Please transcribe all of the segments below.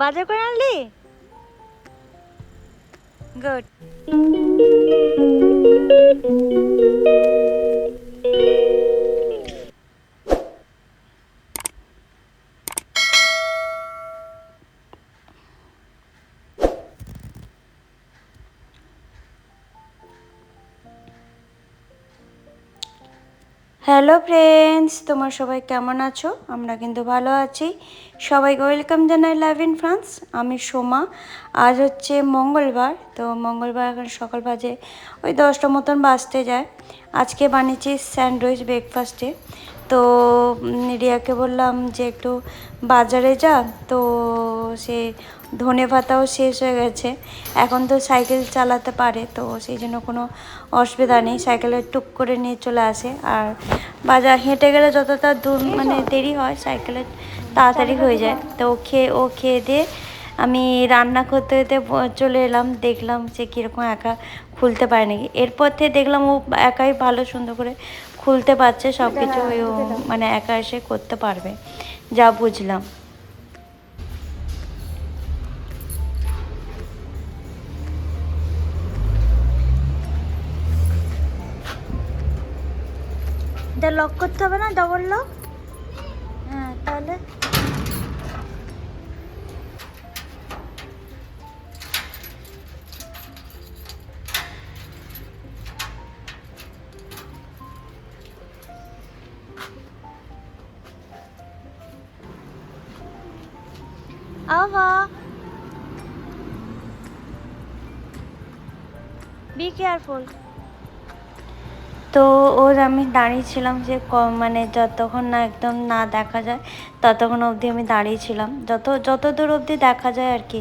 বাজার করে আনলি? Good hello friends, তোমার সবাই কেমন আছো? আমরা কিন্তু ভালো আছি। সবাইকে ওয়েলকাম জানাই লাভ ইন ফ্রান্স। আমি সোমা। আজ হচ্ছে মঙ্গলবার, তো মঙ্গলবার এখন সকাল বাজে ওই দশটা মতন বাজতে যায়। আজকে বানিয়েছি স্যান্ডউইচ ব্রেকফাস্টে। তো রিয়াকে বললাম যে একটু বাজারে যা। তো সে ধনে পাতাও শেষ হয়ে গেছে। এখন তো সাইকেল চালাতে পারে, তো সেই জন্য কোনো অসুবিধা নেই। সাইকেলে টুক করে নিয়ে চলে আসে। আর বাজার হেঁটে গেলে যতটা দূর মানে দেরি হয়, সাইকেলে তাড়াতাড়ি হয়ে যায়। তো ও খেয়ে ও খেয়ে দিয়ে আমি রান্না করতে করতে চলে এলাম। দেখলাম সে কীরকম একা খুলতে পারে নাকি। এরপর থেকে দেখলাম ও একাই ভালো সুন্দর করে খুলতে পারছে সব কিছু মানে একা এসে করতে পারবে। যা বুঝলাম। এটা লক করতে হবে না ডবল লক হ্যাঁ তাহলে আহা বি কেয়ারফুল তো ওর আমি দাঁড়িয়েছিলাম যে মানে যতক্ষণ না একদম না দেখা যায়, ততক্ষণ অবধি আমি দাঁড়িয়েছিলাম যত যত দূর অবধি দেখা যায় আর কি,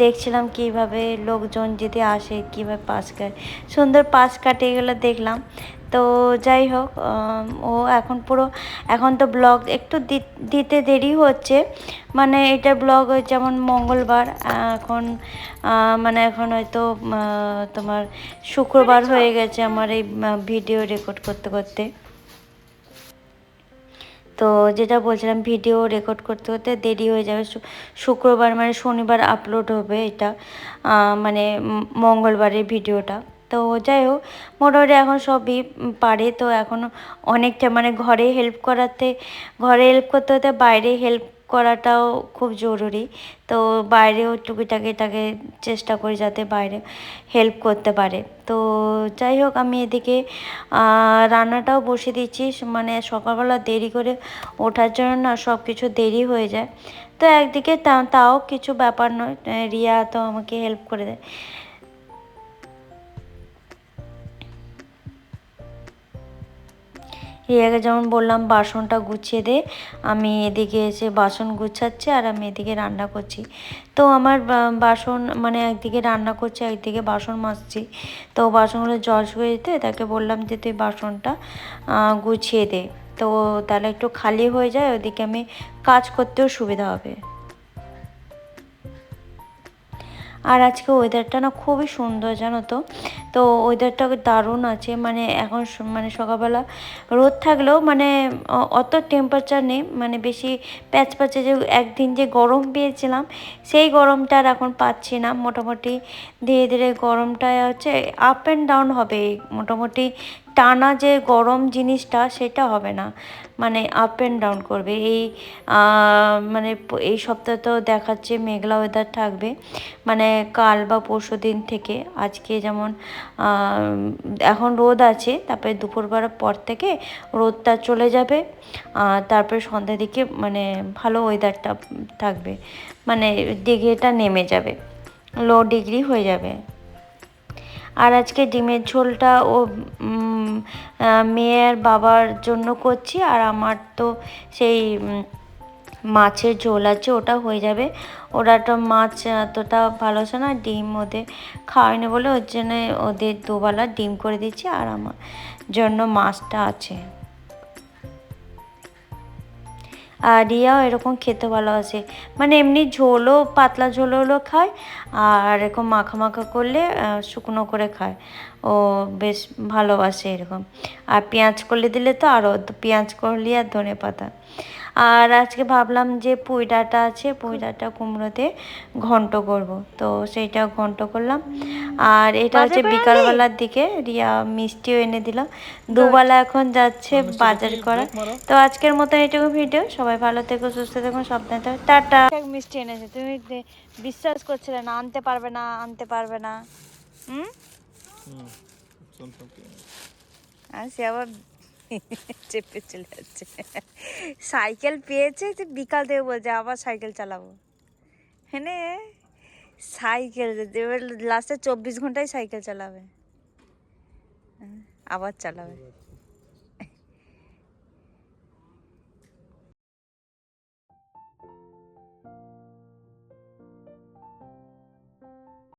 দেখছিলাম কীভাবে লোকজন যদি আসে, কীভাবে পাস কাটে। সুন্দর পাস কাটে এগুলো দেখলাম তো যাই হোক ও এখন পুরো এখন তো ব্লগ একটু দিতে দেরি হচ্ছে। মানে এটা ব্লগ যেমন মঙ্গলবার এখন মানে এখন হয়তো তোমার শুক্রবার হয়ে গেছে আমার এই ভিডিও রেকর্ড করতে করতে। তো যেটা বলছিলাম ভিডিও রেকর্ড করতে করতে দেরি হয়ে যাবে। শুক্রবার মানে শনিবার আপলোড হবে এটা মানে মঙ্গলবারের ভিডিওটা। তো যাই হোক, মোটামুটি এখন সবই পারে। তো এখন অনেকটা মানে ঘরে হেল্প করাতে, ঘরে হেল্প করতে হতে বাইরে হেল্প করাটাও খুব জরুরি। তো বাইরেও টুকিটাকি তাকে চেষ্টা করি যাতে বাইরে হেল্প করতে পারে। তো যাই হোক, আমি এদিকে রান্নাটাও বসে দিচ্ছি। মানে সকালবেলা দেরি করে ওঠার জন্য না সব কিছু দেরি হয়ে যায়। তো একদিকে তাও কিছু ব্যাপার নয়। রিয়া তো আমাকে হেল্প করে দেয়। রিয়াকে যেমন বললাম, বাসনটা গুছিয়ে দে। আমি এদিকে এসে বাসন গুছাচ্ছি আর আমি এদিকে রান্না করছি। তো আমার বাসন মানে একদিকে রান্না করছি, একদিকে বাসন মাজছি। তো বাসনগুলো জল শুয়ে যেতে, তাকে বললাম যে তুই বাসনটা গুছিয়ে দে। তো তাহলে একটু খালি হয়ে যায়, ওদিকে আমি কাজ করতেও সুবিধা হবে। আর আজকে ওয়েদারটা না খুবই সুন্দর, জানো তো? তো ওয়েদারটা দারুণ আছে। মানে এখন মানে সকালবেলা রোদ থাকলেও মানে অত টেম্পারেচার নেই। মানে বেশি প্যাচ প্যাচে যে একদিন যে গরম পেয়েছিলাম, সেই গরমটা আর এখন পাচ্ছি না। মোটামুটি ধীরে ধীরে গরমটা হচ্ছে আপ অ্যান্ড ডাউন হবে। মোটামুটি টানা যে গরম জিনিসটা, সেটা হবে না। মানে আপ অ্যান্ড ডাউন করবে। এই মানে এই সপ্তাহে তো দেখাচ্ছে মেঘলা ওয়েদার থাকবে। মানে কাল বা পরশু দিন থেকে। আজকে যেমন এখন রোদ আছে, তারপরে দুপুরবেলা পর থেকে রোদটা চলে যাবে। তারপরে সন্ধ্যা দিকে মানে ভালো ওয়েদারটা থাকবে। মানে ডিগ্রিটা নেমে যাবে। লো ডিগ্রি হয়ে যাবে। আর আজকে ডিমের ঝোলটা ও মেয়ের বাবার জন্য করছি আর আমার তো সেই মাছের ঝোল আছে, ওটা হয়ে যাবে। ওরা তো মাছ এতটা ভালো আছে না, ডিম ওদের খাওয়ায়নি বলে ওর জন্য ওদের দুবেলা ডিম করে দিচ্ছি আর আমার জন্য মাছটা আছে। আর রিয়াও এরকম খেতে ভালোবাসে মানে এমনি ঝোলও, পাতলা ঝোল খায় আর এরকম মাখা মাখা করলে শুকনো করে খায়। ও বেশ ভালোবাসে এরকম। আর পেঁয়াজ করলে দিলে তো আরও পেঁয়াজ করলি আর ধনে পাতা। আর আজকে ভাবলাম যে পুঁই ডাঁটা আছে পুঁই ডাঁটা কুমড়োতে ঘন্ট করব। তো সেইটা ঘন্ট করলাম। আর এটা হচ্ছে বিকালবেলার দিকে রিয়া মিষ্টিও এনে দিল। দুবেলা এখন যাচ্ছে বাজার করা তো আজকের মতো এইটুকু ভিডিও। সবাই ভালো থেকো সুস্থ থেকো সাবধানে থেকো। টাটা। মিষ্টি এনেছে। তুমি বিশ্বাস করছিলে না আনতে পারবে না আনতে পারবে না। হুম? আর সে আবার চেপে চলে যাচ্ছে। সাইকেল পেয়েছে যে বিকাল থেকে বলছে আবার সাইকেল চালাবো। হ্যাঁ সাইকেল এবার লাস্টে চব্বিশ ঘন্টায় সাইকেল চালাবে। হ্যাঁ, আবার চালাবে।